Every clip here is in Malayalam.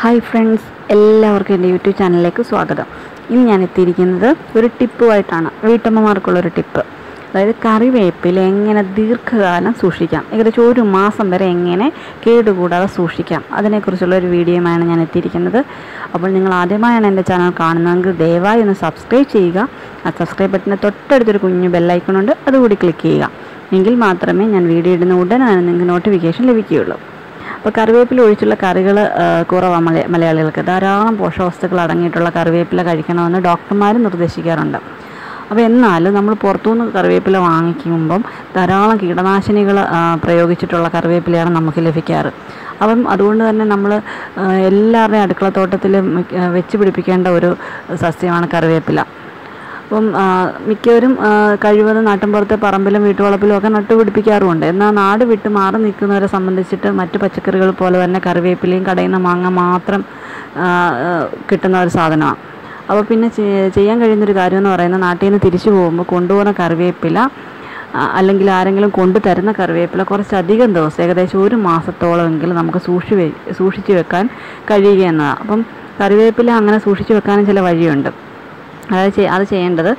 ഹായ് ഫ്രണ്ട്സ് എല്ലാവർക്കും എന്റെ യൂട്യൂബ് ചാനലിലേക്ക് സ്വാഗതം. ഇന്ന് ഞാൻ എത്തിയിരിക്കുന്നത് ഒരു ടിപ്പുമായിട്ടാണ് വീട്ടമ്മമാർക്കുള്ളൊരു ടിപ്പ്. അതായത് കറിവേപ്പില എങ്ങനെ ദീർഘകാലം സൂക്ഷിക്കാം ഏകദേശം ഒരു മാസം വരെ എങ്ങനെ കേടുകൂടാതെ സൂക്ഷിക്കാം അതിനെക്കുറിച്ചുള്ള ഒരു വീഡിയോയുമാണ് ഞാൻ എത്തിയിരിക്കുന്നത്. അപ്പോൾ നിങ്ങൾ ആദ്യമായാണ് എന്റെ ചാനൽ കാണുന്നതെങ്കിൽ ദയവായി ഒന്ന് സബ്സ്ക്രൈബ് ചെയ്യുക. ആ സബ്സ്ക്രൈബ് ബട്ടന്റെ തൊട്ടടുത്തൊരു കുഞ്ഞു ബെല്ലൈക്കണുണ്ട് അതുകൂടി ക്ലിക്ക് ചെയ്യുക. എങ്കിൽ മാത്രമേ ഞാൻ വീഡിയോ ഇടുന്ന ഉടനെ നിങ്ങൾക്ക് നോട്ടിഫിക്കേഷൻ ലഭിക്കുകയുള്ളൂ. അപ്പോൾ കറിവേപ്പില ഒഴിച്ചുള്ള കറികൾ കുറവാണ് മല മലയാളികൾക്ക്. ധാരാളം പോഷകവസ്തുക്കൾ അടങ്ങിയിട്ടുള്ള കറിവേപ്പില കഴിക്കണമെന്ന് ഡോക്ടർമാർ നിർദ്ദേശിക്കാറുണ്ട്. അപ്പോൾ എന്നാലും നമ്മൾ പുറത്തുനിന്ന് കറിവേപ്പില വാങ്ങിക്കുമ്പം ധാരാളം കീടനാശിനികൾ പ്രയോഗിച്ചിട്ടുള്ള കറിവേപ്പിലയാണ് നമുക്ക് ലഭിക്കാറ്. അപ്പം അതുകൊണ്ട് തന്നെ നമ്മൾ എല്ലാവരുടെയും അടുക്കളത്തോട്ടത്തിൽ വെച്ച് പിടിപ്പിക്കേണ്ട ഒരു സസ്യമാണ് കറിവേപ്പില. അപ്പം മിക്കവരും കഴിവതും നാട്ടിൻപുറത്തെ പറമ്പിലും വീട്ടുവളപ്പിലും ഒക്കെ നട്ടുപിടിപ്പിക്കാറുമുണ്ട്. എന്നാൽ നാട് വിട്ട് മാറി നിൽക്കുന്നവരെ സംബന്ധിച്ചിട്ട് മറ്റ് പച്ചക്കറികൾ പോലെ തന്നെ കറിവേപ്പിലയും കടയിൽ നിന്ന് മാങ്ങ മാത്രം കിട്ടുന്ന ഒരു സാധനമാണ്. അപ്പോൾ പിന്നെ ചെയ്യാൻ കഴിയുന്നൊരു കാര്യം എന്ന് പറയുന്നത് നാട്ടിൽ നിന്ന് തിരിച്ചു പോകുമ്പോൾ കൊണ്ടുപോകുന്ന കറിവേപ്പില അല്ലെങ്കിൽ ആരെങ്കിലും കൊണ്ടു തരുന്ന കറിവേപ്പില കുറച്ചധികം ദിവസം ഏകദേശം ഒരു മാസത്തോളമെങ്കിലും നമുക്ക് സൂക്ഷി സൂക്ഷിച്ച് വെക്കാൻ കഴിയുക എന്നതാണ്. അപ്പം കറിവേപ്പില അങ്ങനെ സൂക്ഷിച്ചു വെക്കാനും ചില വഴിയുണ്ട്. അതായത് അത് ചെയ്യേണ്ടത്.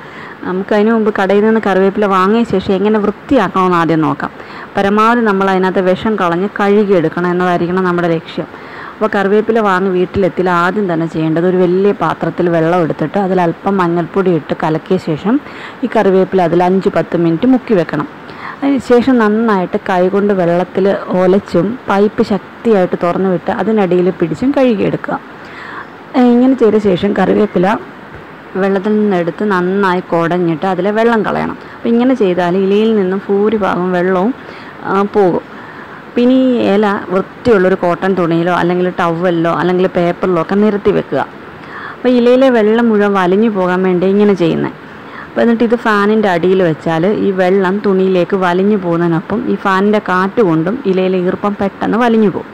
നമുക്ക് അതിനു മുമ്പ് കടയിൽ നിന്ന് കറിവേപ്പില വാങ്ങിയ ശേഷം എങ്ങനെ വൃത്തിയാക്കണമെന്ന് ആദ്യം നോക്കാം. പരമാവധി നമ്മൾ അതിനകത്ത് വിഷം കളഞ്ഞ് കഴുകിയെടുക്കണം എന്നതായിരിക്കണം നമ്മുടെ ലക്ഷ്യം. അപ്പോൾ കറിവേപ്പില വാങ്ങി വീട്ടിലെത്തിയാൽ ആദ്യം തന്നെ ചെയ്യേണ്ടത് ഒരു വലിയ പാത്രത്തിൽ വെള്ളം എടുത്തിട്ട് അതിൽ അല്പം മഞ്ഞൾപ്പൊടി ഇട്ട് കലക്കിയ ശേഷം ഈ കറിവേപ്പില അതിൽ അഞ്ച് പത്ത് മിനിറ്റ് മുക്കി വെക്കണം. അതിന് ശേഷം നന്നായിട്ട് കൈകൊണ്ട് വെള്ളത്തിൽ ഒലച്ചും പൈപ്പ് ശക്തിയായിട്ട് തുറന്നു വിട്ട് അതിനടിയിൽ പിടിച്ചും കഴുകിയെടുക്കുക ഇങ്ങനെ ചെയ്ത ശേഷം കറിവേപ്പില വെള്ളത്തിൽ നിന്നെടുത്ത് നന്നായി കുടഞ്ഞിട്ട് അതിലെ വെള്ളം കളയണം. അപ്പോൾ ഇങ്ങനെ ചെയ്താൽ ഇലയിൽ നിന്നും ഭൂരിഭാഗം വെള്ളവും പോകും. പിന്നെ ഈ ഇല വൃത്തിയുള്ളൊരു കോട്ടൺ തുണിയിലോ അല്ലെങ്കിൽ ടവലിലോ അല്ലെങ്കിൽ പേപ്പറിലോ ഒക്കെ നിരത്തി വെക്കുക. അപ്പോൾ ഇലയിലെ വെള്ളം മുഴുവൻ വലിഞ്ഞു പോകാൻ വേണ്ടി ഇങ്ങനെ ചെയ്യുന്നത് അപ്പോൾ എന്നിട്ട് ഇത് ഫാനിന്റെ അടിയിൽ വെച്ചാൽ ഈ വെള്ളം തുണിയിലേക്ക് വലിഞ്ഞു പോകുന്നതിനൊപ്പം ഈ ഫാനിന്റെ കാറ്റ് കൊണ്ടും ഇലയിലെ ഈർപ്പം പെട്ടെന്ന് വലിഞ്ഞു പോകും.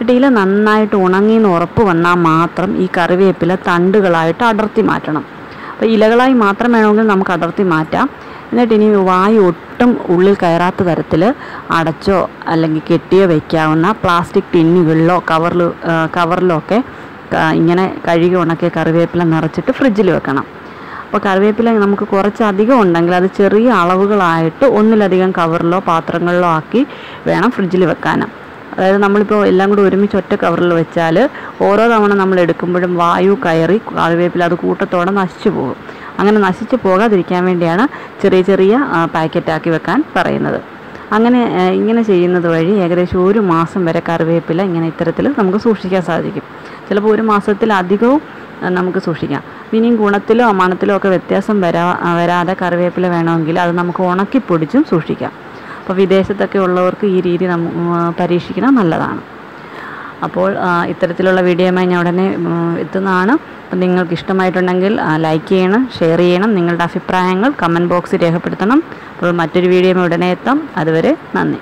എന്നിട്ട് നന്നായിട്ട് നന്നായിട്ട് ഉണങ്ങിയെന്ന് ഉറപ്പ് വന്നാൽ മാത്രം ഈ കറിവേപ്പില തണ്ടുകളായിട്ട് അടർത്തി മാറ്റണം. അപ്പോൾ ഇലകളായി മാത്രം വേണമെങ്കിൽ നമുക്ക് അടർത്തി മാറ്റാം. എന്നിട്ട് ഇനി വായു ഒട്ടും ഉള്ളിൽ കയറാത്ത തരത്തിൽ അടച്ചോ അല്ലെങ്കിൽ കെട്ടിയോ വയ്ക്കാവുന്ന പ്ലാസ്റ്റിക് ടിന്നുകളിലോ കവറിൽ കവറിലോ ഒക്കെ ഇങ്ങനെ കഴുകി ഉണക്കിയ കറിവേപ്പില നിറച്ചിട്ട് ഫ്രിഡ്ജിൽ വെക്കണം. അപ്പോൾ കറിവേപ്പില നമുക്ക് കുറച്ചധികം ഉണ്ടെങ്കിൽ അത് ചെറിയ അളവുകളായിട്ട് ഒന്നിലധികം കവറിലോ പാത്രങ്ങളിലോ ആക്കി വേണം ഫ്രിഡ്ജിൽ വെക്കാനും. അതായത് നമ്മളിപ്പോൾ എല്ലാം കൂടി ഒരുമിച്ച് ഒറ്റ കവറിൽ വെച്ചാൽ ഓരോ തവണ നമ്മൾ എടുക്കുമ്പോഴും വായു കയറി കറിവേപ്പില അത് കൂട്ടത്തോടെ നശിച്ചു പോകും. അങ്ങനെ നശിച്ചു പോകാതിരിക്കാൻ വേണ്ടിയാണ് ചെറിയ ചെറിയ പാക്കറ്റാക്കി വെക്കാൻ പറയുന്നത്. അങ്ങനെ ഇങ്ങനെ ചെയ്യുന്നത് വഴി ഏകദേശം ഒരു മാസം വരെ കറിവേപ്പില ഇങ്ങനെ ഇത്തരത്തിൽ നമുക്ക് സൂക്ഷിക്കാൻ സാധിക്കും. ചിലപ്പോൾ ഒരു മാസത്തിലധികവും നമുക്ക് സൂക്ഷിക്കാം. ഇനിയും ഗുണത്തിലോ മണത്തിലോ ഒക്കെ വ്യത്യാസം വരാ വരാതെ കറിവേപ്പില വേണമെങ്കിൽ അത് നമുക്ക് ഉണക്കിപ്പൊടിച്ചും സൂക്ഷിക്കാം. അപ്പോൾ വിദേശത്തൊക്കെ ഉള്ളവർക്ക് ഈ രീതി പരീക്ഷിക്കുന്നത് നല്ലതാണ്. അപ്പോൾ ഇത്തരത്തിലുള്ള വീഡിയോയുമായി ഞാൻ ഉടനെ എത്തുന്നതാണ്. അപ്പം നിങ്ങൾക്ക് ഇഷ്ടമായിട്ടുണ്ടെങ്കിൽ ലൈക്ക് ചെയ്യണം ഷെയർ ചെയ്യണം. നിങ്ങളുടെ അഭിപ്രായങ്ങൾ കമന്റ് ബോക്സിൽ രേഖപ്പെടുത്തണം. അപ്പോൾ മറ്റൊരു വീഡിയോ ഉടനെ എത്താം. അതുവരെ നന്ദി.